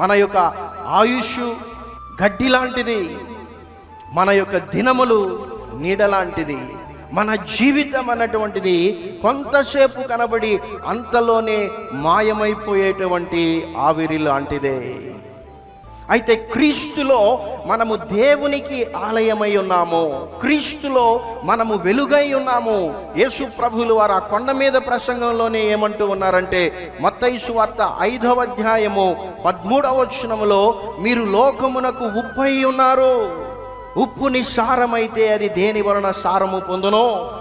మన యొక్క ఆయుష్ గడ్డి లాంటిది మన యొక్క దినములు నీడ లాంటిది మన జీవితం అన్నటువంటిది కొంతసేపు కనబడి అంతలోనే మాయమైపోయేటువంటి ఆవిరి లాంటిదే. అయితే క్రీస్తులో మనము దేవునికి ఆలయమై ఉన్నాము. క్రీస్తులో మనము వెలుగై ఉన్నాము. యేసు ప్రభులు వారు ఆ కొండ మీద ప్రసంగంలోనే ఏమంటూ ఉన్నారంటే మత్తైసు వార్త ఐదవ అధ్యాయము పదమూడవ మీరు లోకమునకు ఉప్పై ఉన్నారు. ఉప్పు నిస్సారమైతే అది దేని వలన సారము పొందునో?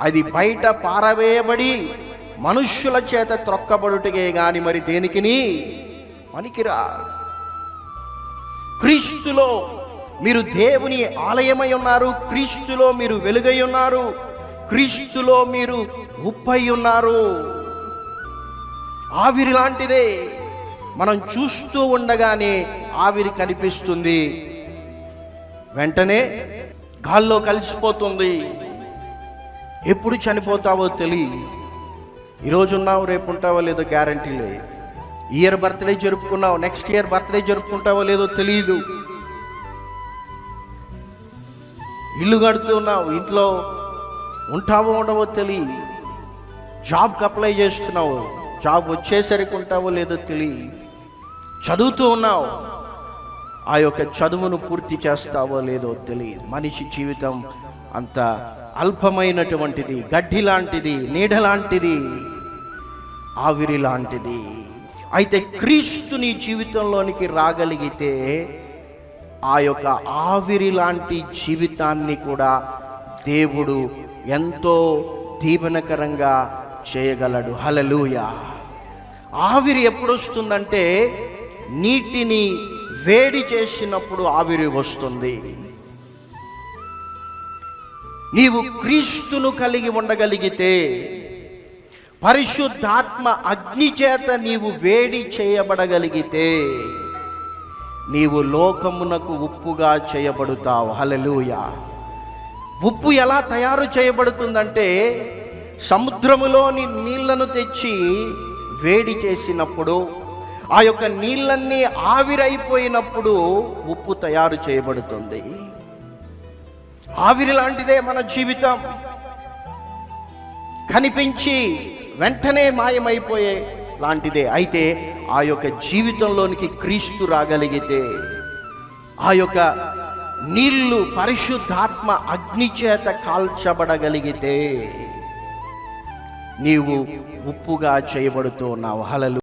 అది బయట పారవేయబడి మనుష్యుల చేత త్రొక్కబడుటకే గాని మరి దేనికిని? పనికిరా క్రీస్తులో మీరు దేవుని ఆలయమై ఉన్నారు క్రీస్తులో మీరు వెలుగై ఉన్నారు క్రీస్తులో మీరు ఉప్పై ఉన్నారు. ఆవిరి లాంటిదే మనం చూస్తూ ఉండగానే ఆవిరి కనిపిస్తుంది. వెంటనే గాల్లో కలిసిపోతుంది. ఎప్పుడు చనిపోతావో తెలియ ఈరోజు ఉన్నావు రేపు ఉంటావో లేదో గ్యారంటీ లేదు. ఇయర్ బర్త్డే జరుపుకున్నావు నెక్స్ట్ ఇయర్ బర్త్డే జరుపుకుంటావో లేదో తెలియదు ఇల్లు కడుతున్నావు ఇంట్లో ఉంటావో ఉండవో తెలియ జాబ్కి అప్లై చేస్తున్నావు జాబ్ వచ్చేసరికి ఉంటావో లేదో తెలియ చదువుతూ ఉన్నావు ఆ యొక్క చదువును పూర్తి చేస్తావో లేదో తెలియదు మనిషి జీవితం అంత అల్పమైనటువంటిది గడ్డి లాంటిది నీడ లాంటిది ఆవిరి లాంటిది. అయితే క్రీస్తు నీ జీవితంలోనికి రాగలిగితే ఆ యొక్క ఆవిరి లాంటి జీవితాన్ని కూడా దేవుడు ఎంతో దీవెనకరంగా చేయగలడు. హలలుయ ఆవిరి ఎప్పుడు వస్తుందంటే నీటిని వేడి చేసినప్పుడు ఆవిరి వస్తుంది. నీవు క్రీస్తును కలిగి ఉండగలిగితే పరిశుద్ధాత్మ అగ్ని చేత నీవు వేడి చేయబడగలిగితే నీవు లోకమునకు ఉప్పుగా చేయబడుతావు. హలలుయ ఉప్పు ఎలా తయారు చేయబడుతుందంటే సముద్రములోని నీళ్ళను తెచ్చి వేడి చేసినప్పుడు ఆ యొక్క నీళ్ళన్నీ ఆవిరైపోయినప్పుడు ఉప్పు తయారు చేయబడుతుంది. ఆవిరి లాంటిదే మన జీవితం. కనిపించి వెంటనే మాయమైపోయే లాంటిదే. అయితే ఆ యొక్క జీవితంలోనికి క్రీస్తు రాగలిగితే ఆ యొక్క నీళ్ళు పరిశుద్ధాత్మ అగ్ని చేత కాల్చబడగలిగితే నీవు ఉప్పుగా చేయబడుతూ ఉన్నావు. హలలు